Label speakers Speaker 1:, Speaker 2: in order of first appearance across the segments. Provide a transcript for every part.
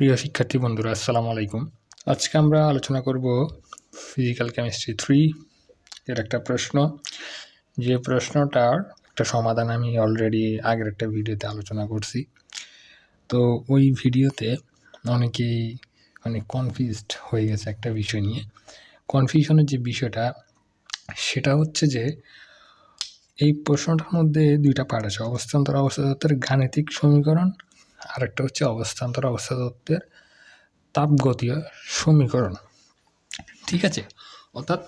Speaker 1: প্রিয় শিক্ষার্থী বন্ধুরা, আসসালামু আলাইকুম। আজকে আমরা আলোচনা করব ফিজিক্যাল কেমিস্ট্রি থ্রি এর একটা প্রশ্ন। যে প্রশ্নটার একটা সমাধান আমি অলরেডি আগের একটা ভিডিওতে আলোচনা করছি। তো ওই ভিডিওতে অনেকেই অনেক কনফিউজড হয়ে গেছে একটা বিষয় নিয়ে। কনফিউশনের যে বিষয়টা, সেটা হচ্ছে যে এই প্রশ্নটার মধ্যে দুইটা পার্ট আছে। অবস্থান্তর অবস্থা তত্ত্বের গাণিতিক সমীকরণ আর একটা হচ্ছে অবস্থান্তর অবস্থা তত্ত্বের তাপগতীয় সমীকরণ। ঠিক আছে? অর্থাৎ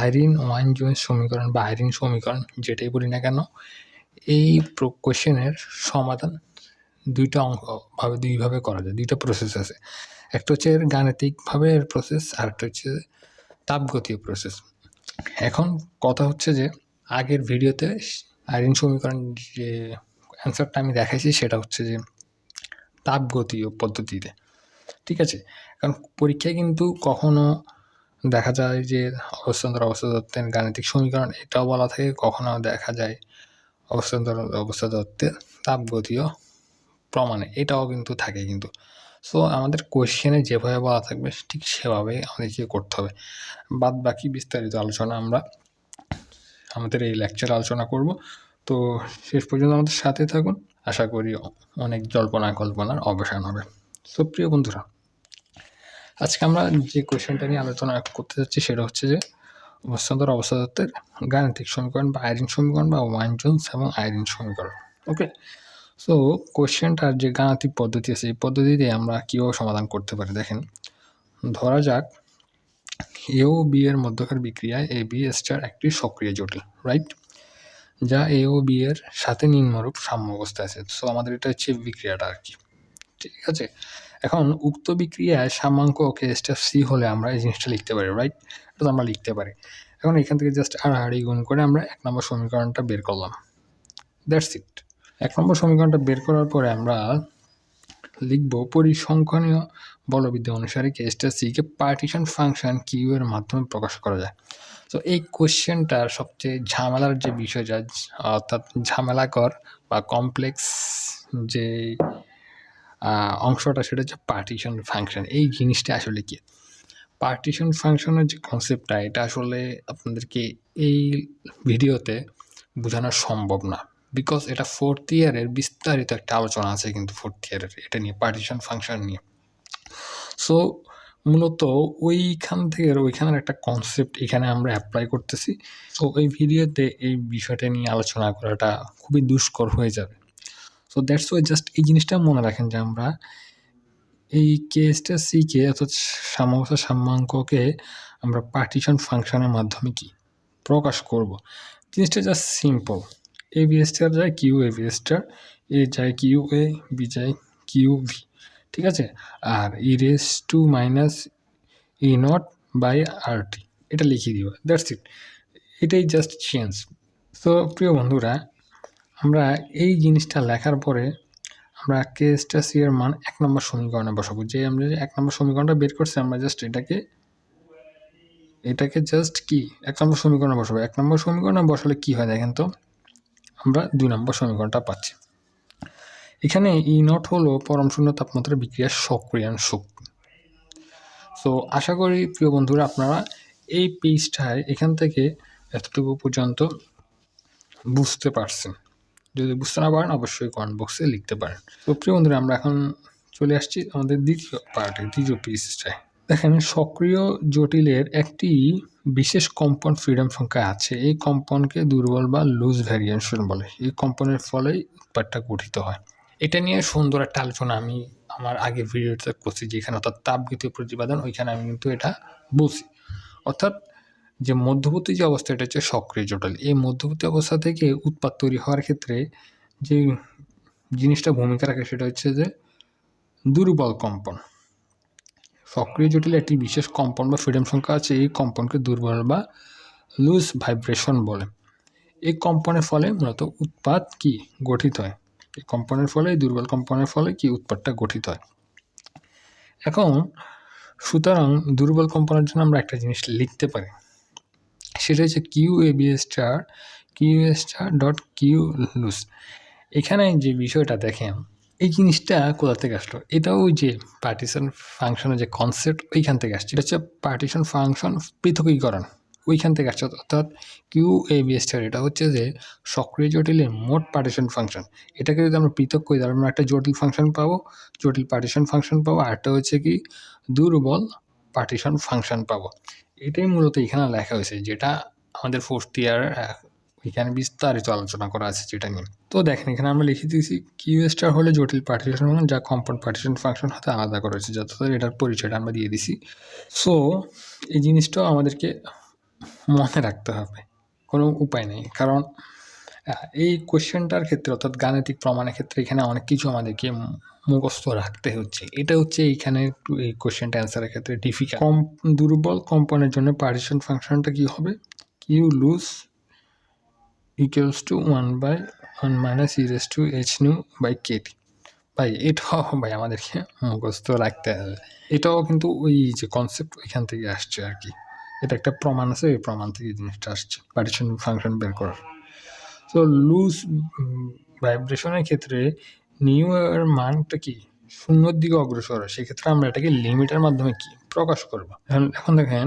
Speaker 1: আইরিন, ওয়াইন জোয়ের সমীকরণ বা আইরিন সমীকরণ যেটাই বলি না কেন, এই কোশ্চেনের সমাধান দুইটা অঙ্ক ভাবে দুইভাবে করা যায়, দুইটা প্রসেস আছে। একটা হচ্ছে এর গাণিতিকভাবে এর প্রসেস আর একটা হচ্ছে তাপগতীয় প্রসেস এখন কথা হচ্ছে যে, আগের ভিডিওতে আইরিন সমীকরণ যে অ্যান্সারটা আমি দেখাইছি সেটা হচ্ছে যে তাপগতীয় পদ্ধতিতে। ঠিক আছে? কারণ পরীক্ষায় কিন্তু কখনো দেখা যায় যে অবস্থান্তর অবস্থা তত্ত্বের গাণিতিক সমীকরণ এটাও বলা থাকে, কখনো দেখা যায় অবস্থান্তর অবস্থা তত্ত্বের তাপগতীয় প্রমাণে, এটাও কিন্তু থাকে কিন্তু। সো আমাদের কোয়েশ্চেনে যেভাবে বলা থাকবে, ঠিক সেভাবেই আমাদেরকে করতে হবে। বাদ বাকি বিস্তারিত আলোচনা আমরা, আমাদের এই লেকচার আলোচনা করব। তো শেষ পর্যন্ত আমাদের সাথে থাকুন। আশা করি অনেক জল্পনা কল্পনার অবসান হবে। সো প্রিয় বন্ধুরা, আজকে আমরা যে কোয়েশ্চেনটা নিয়ে আলোচনা করতে যাচ্ছি সেটা হচ্ছে যে, অবস্থান্তর অবস্থা তত্ত্বের গাণিতিক সমীকরণ বা আইরিন সমীকরণ বা ওয়াইন জোন্স এবং আইরিন সমীকরণ। ওকে সো কোয়েশ্চেনটার যে গাণিতিক পদ্ধতি আছে, এই পদ্ধতিতে আমরা কীভাবে সমাধান করতে পারি? দেখেন, ধরা যাক এ ও বি এর মধ্যকার বিক্রিয়ায় এ বি স্টার একটি সক্রিয় জটিল রাইট যা এ ও বি এর সাথে নিম্নরূপ সাম্য অবস্থায় আছে। সো আমাদের এটা হচ্ছে বিক্রিয়াটা আর কি। ঠিক আছে? এখন উক্ত বিক্রিয়ায় সামাঙ্ক ওকে স্টার সি হলে আমরা এই জিনিসটা লিখতে পারি রাইট এটা আমরা লিখতে পারি। এখন এখান থেকে জাস্ট আড়াআড়ি গুণ করে আমরা এক নম্বর সমীকরণটা বের করলাম। দ্যাটস ইট এক নম্বর সমীকরণটা বের করার পরে আমরা লিখব পরিসংখ্যানীয় বলবিদ্যা অনুসারে কে কেসটা সিকে পার্টিশন ফাংশন কিউ এর মাধ্যমে প্রকাশ করা যায়। তো এই কোশ্চেনটার সবচেয়ে ঝামেলার যে বিষয় যা অর্থাৎ ঝামেলাকর বা কমপ্লেক্স যে অংশটা সেটা হচ্ছে পার্টিশন ফাংশন এই জিনিসটা আসলে কি? পার্টিশন ফাংশনের যে কনসেপ্টটা এটা আসলে আপনাদেরকে এই ভিডিওতে বোঝানো সম্ভব না। বিকজ এটা ফোর্থ ইয়ারের বিস্তারিত একটা আলোচনা আছে কিন্তু ফোর্থ ইয়ারের এটা নিয়ে পার্টিশন ফাংশন নিয়ে। সো মূলত ওইখান থেকে ওইখানের একটা কনসেপ্ট এখানে আমরা অ্যাপ্লাই করতেছি। তো এই ভিডিওতে এই বিষয়টা নিয়ে আলোচনা করাটা খুবই দুষ্কর হয়ে যাবে। সো দ্যাটস ওয়াই জাস্ট এই জিনিসটা মনে রাখেন যে আমরা এই কেসটা সিকে অর্থাৎ সাম্যাবস্থা সাম্যাঙ্ককে আমরা পার্টিশন ফাংশনের মাধ্যমে কি? প্রকাশ করব। জিনিসটা just simple A B star যায় Q A B star A যায় কিউ এ বি যায় কিউ ভি ঠিক আছে? আর e raise to minus E naught by R T এটা লিখিয়ে দিব দ্যাটস ইট এটাই জাস্ট চেঞ্জ তো প্রিয় বন্ধুরা, আমরা এই জিনিসটা লেখার পরে আমরা কেসটা সি এর মান এক নম্বর সমীকরণে বসাবো। যে আমরা এক নম্বর সমীকরণটা বের করছি, আমরা জাস্ট এটাকে এটাকে জাস্ট কি? এক নম্বর সমীকরণে বসাবো। এক নম্বর সমীকরণে বসালে কি হয় দেখেন তো? আমরা দুই নম্বর সমীকরণটা পাচ্ছি। এখানে ই নট হলো পরম শূন্য তাপমাত্রা বিক্রিয়ার সক্রিয়ান শক্তি সো আশা করি প্রিয় বন্ধুরা আপনারা এই পেজটায় এখান থেকে এতটুকু পর্যন্ত বুঝতে পারছেন। যদি বুঝতে না পারেন, অবশ্যই কমেন্ট বক্সে লিখতে পারেন। তো প্রিয় বন্ধুরা, আমরা এখন চলে আসছি আমাদের দ্বিতীয় পার্টে দ্বিতীয় পেজটায় দেখেন, সক্রিয় জটিলের একটি বিশেষ কম্পন ফ্রিডম সংখ্যা আছে। এই কম্পনকে দুর্বল বা লুজ ভ্যারিয়েশন বলে। এই কম্পনের ফলেই উৎপাদটা গঠিত হয়। এটা নিয়ে সুন্দর একটা আলোচনা আমি আমার আগে ভিডিওতে করছি, যেখানে অর্থাৎ তাপগতীয় প্রতিপাদন ওইখানে আমি কিন্তু এটা বলছি। অর্থাৎ যে মধ্যবর্তী যে অবস্থা, এটা হচ্ছে সক্রিয় জটিল। এই মধ্যবর্তী অবস্থা থেকে উৎপাদ তৈরি হওয়ার ক্ষেত্রে যে জিনিসটা ভূমিকা রাখে, সেটা হচ্ছে যে দুর্বল কম্পন। সক্রিয় জটিল একটি বিশেষ কম্পন বা ফ্রিডম সংখ্যা আছে, এই কম্পনকে দুর্বল বা লুজ ভাইব্রেশন বলে। এই কম্পনের ফলে মূলত উৎপাদ কি? গঠিত হয়। এই কম্পনের ফলে দুর্বল কম্পনের ফলে কি উৎপাদটা গঠিত হয়? এখন, সুতরাং দুর্বল কম্পনের জন্য আমরা একটা জিনিস লিখতে পারি। সেটা হচ্ছে Q A B star Q A star dot Q loose এখানে যে বিষয়টা দেখেন, এই জিনিসটা কোথা থেকে আসলো? এটাও ওই যে পার্টিশন ফাংশনের যে কনসেপ্ট ওইখান থেকে আসছে। এটা হচ্ছে পার্টিশন ফাংশন পৃথকীকরণ। ওইখান থেকে আসছে। অর্থাৎ কিউ এ বি স্টার এটা হচ্ছে যে সক্রিয় জটিলের মোট পার্টিশন ফাংশন এটাকে যদি আমরা পৃথক করি, তাহলে আমরা একটা জটিল ফাংশন পাবো, জটিল পার্টিশন ফাংশন পাবো, আর একটা হচ্ছে কি দুর্বল পার্টিশন ফাংশন পাবো। এটাই মূলত এখানে লেখা হয়েছে, যেটা আমাদের ফোর্থ ইয়ার এখানে বিস্তারিত আলোচনা করা আছে যেটা নিয়ে। তো দেখেন, এখানে আমরা লিখে দিয়েছি কিউ স্টার হলে জটিল পার্টিশন ফাংশন যা কম্পাউন্ড পার্টিশন ফাংশন হতে আলাদা করা হয়েছে যত এটার পরিচয়টা আমরা দিয়ে দিছি। সো এই জিনিসটাও আমাদেরকে মনে রাখতে হবে। কোনো উপায় নেই। কারণ এই কোশ্চেনটার ক্ষেত্রে অর্থাৎ গাণিতিক প্রমাণের ক্ষেত্রে এখানে অনেক কিছু আমাদেরকে মুখস্থ রাখতে হচ্ছে। এটা হচ্ছে এইখানে একটু এই কোশ্চেনটা অ্যান্সারের ক্ষেত্রে ডিফিকাল্ট কম, দুর্বল কম্পনের জন্য পার্টিশন ফাংশনটা কি হবে? Q loose equals to one by one minus e raise to h nu by k t ভাই, এটাও ভাই আমাদেরকে মুখস্থ রাখতে হবে। এটাও কিন্তু ওই যে কনসেপ্ট ওইখান থেকে আসছে আর কি। এটা একটা প্রমাণ আছে ওই প্রমাণ থেকে এই জিনিসটা আসছে পার্টিশন ফাংশন বের করার। তো লুজ ভাইব্রেশনের ক্ষেত্রে নিউ এর মানটা কি? শূন্যর দিকে অগ্রসর হয়, সেক্ষেত্রে আমরা এটাকে লিমিটের মাধ্যমে কি? প্রকাশ করব। এখন এখন দেখেন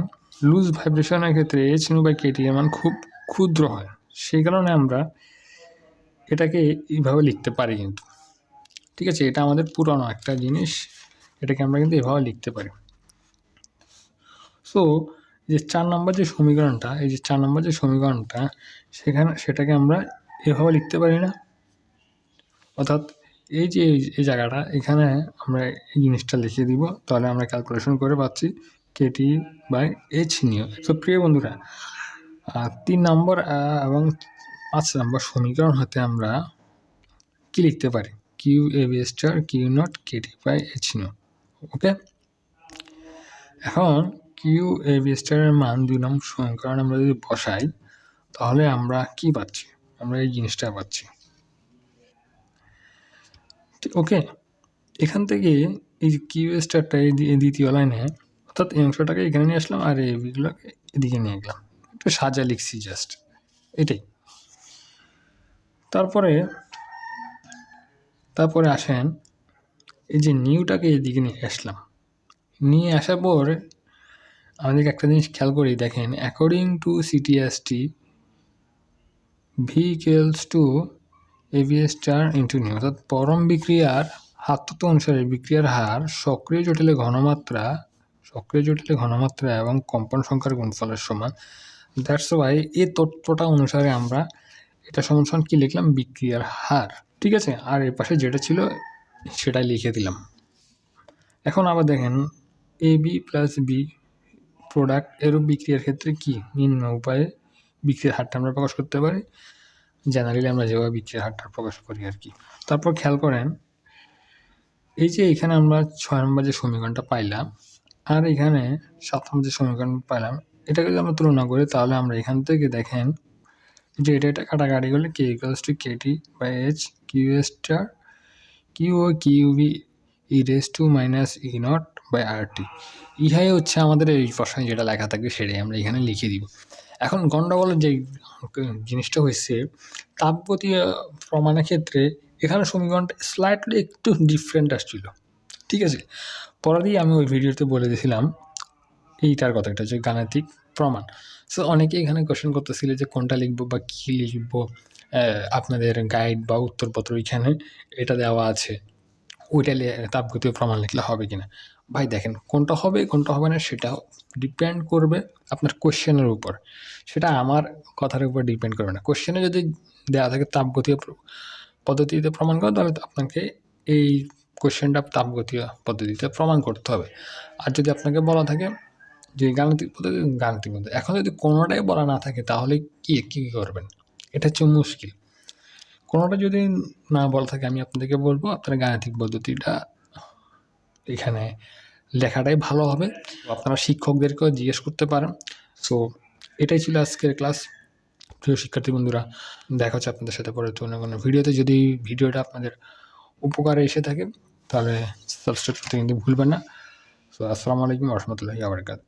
Speaker 1: লুজ ভাইব্রেশনের ক্ষেত্রে নিউ বাই কেটি এর মান খুব ক্ষুদ্র হয়। সেই কারণে আমরা এটাকে এইভাবে লিখতে পারি কিন্তু। ঠিক আছে, এটা আমাদের পুরনো একটা জিনিস, এটাকে আমরা কিন্তু এভাবে লিখতে পারি। সো যে চার নম্বর যে সমীকরণটা, এই যে চার নম্বর যে সমীকরণটা, সেখানে, সেটাকে আমরা এভাবে লিখতে পারি না। অর্থাৎ এই যে, এই- জায়গাটা, এখানে আমরা এই জিনিসটা লিখে দিব, তাহলে আমরা ক্যালকুলেশন করে পাচ্ছি কেটি বাই এইচ নিয়ে তো প্রিয় বন্ধুরা তিন নম্বর এবং পাঁচ নম্বর সমীকরণ হতে আমরা কি লিখতে পারি? Q A B star Q naught KT by H new okay এখন কিউ এ বি স্টারের মান দুই নম্বর সমীকরণ আমরা যদি বসাই, তাহলে আমরা কি পাচ্ছি? আমরা এই জিনিসটা পাচ্ছি। ওকে এখান থেকে এই যে কিউ স্টারটা এই দ্বিতীয় লাইনে, অর্থাৎ এই অংশটাকে এখানে নিয়ে আসলাম আর এই এদিকে নিয়ে গেলাম। একটু সাজা লিখছি জাস্ট এটাই। তারপরে তারপরে আসেন, এই যে নিউটাকে এদিকে নিয়ে আসলাম। নিয়ে আসার পর আমাদেরকে একটা জিনিস খেয়াল করি, দেখেন according to CTST V equals to AV star into new অর্থাৎ পরম বিক্রিয়ার হার তত্ত্ব অনুসারে বিক্রিয়ার হার সক্রিয় জটিলে ঘনমাত্রা, সক্রিয় জটিলে ঘনমাত্রা এবং কম্পন সংখ্যার গুণফলের সমান। দ্যাটস ওয়াই এই তত্ত্বটা অনুসারে আমরা এটা সমান কী লিখলাম? বিক্রিয়ার হার। ঠিক আছে? আর এর পাশে যেটা ছিল, সেটাই লিখে দিলাম। এখন আবার দেখেন A B plus B product এরও বিক্রিয়ার ক্ষেত্রে কি নিম্ন উপায়ে বিক্রির হারটা আমরা প্রকাশ করতে পারি? জেনারেলি আমরা যেভাবে বিক্রির হারটা প্রকাশ করি আর কি। তারপর খেয়াল করেন, এই যে এখানে আমরা ছয় নম্বর যে সমীকরণটা পাইলাম, আর এখানে সাত নম্বর যে সমীকরণ পাইলাম, এটাকে যদি আমরা তুলনা করি, তাহলে আমরা এখান থেকে দেখেন যে এটা এটা কাটাকাটি করলে K equals to KT by H Q star Q O Q B e raise to minus E naught by R T ইহাই হচ্ছে আমাদের এই প্রশ্নে যেটা লেখা থাকবে সেটাই আমরা এখানে লিখে দিব। এখন গণ্ডগোলের যে জিনিসটা হয়েছে, তাপগতি প্রমাণের ক্ষেত্রে এখানে সমীকরণটা স্লাইটলি একটু ডিফারেন্ট আসছিল। ঠিক আছে? পরে আমি ওই ভিডিওতে বলে দিয়েছিলাম এইটার কথা, এটা হচ্ছে গাণিতিক প্রমাণ। সো অনেকে এখানে কোশ্চেন করতেছিল যে কোনটা লিখব বা কী লিখব আপনাদের গাইড বা উত্তরপত্র এখানে এটা দেওয়া আছে। ওইটা তাপগতীয় প্রমাণ লিখলে হবে কিনা ভাই দেখেন, কোনটা হবে কোনটা হবে না সেটা ডিপেন্ড করবে আপনার কোশ্চেনের উপর। সেটা আমার কথার উপর ডিপেন্ড করবে না। কোশ্চেনে যদি দেওয়া থাকে তাপগতীয় পদ্ধতিতে প্রমাণ করো, তাহলে আপনাকে এই কোশ্চেনটা তাপগতীয় পদ্ধতিতে প্রমাণ করতে হবে। আর যদি আপনাকে বলা থাকে যে গাণিতিক পদ্ধতি গাণিতিক পদ্ধতি। এখন যদি কোনোটাই বলা না থাকে, তাহলে কি, কী করবেন? এটা হচ্ছে মুশকিল। কোনোটা যদি না বলা থাকে, আমি আপনাদেরকে বলব, আপনারা গাণিতিক পদ্ধতিটা এখানে লেখাটাই ভালো হবে। আপনারা শিক্ষকদেরকেও জিজ্ঞেস করতে পারেন। সো এটাই ছিল আজকের ক্লাস। প্রিয় শিক্ষার্থী বন্ধুরা, দেখা হচ্ছে আপনাদের সাথে পরে অন্য কোনো ভিডিওতে। যদি ভিডিওটা আপনাদের উপকারে এসে থাকে, তাহলে সাবস্ক্রাইব করতে কিন্তু ভুলবেন না। সো আসসালামু আলাইকুম রহমতুল্লাহি আবরকাত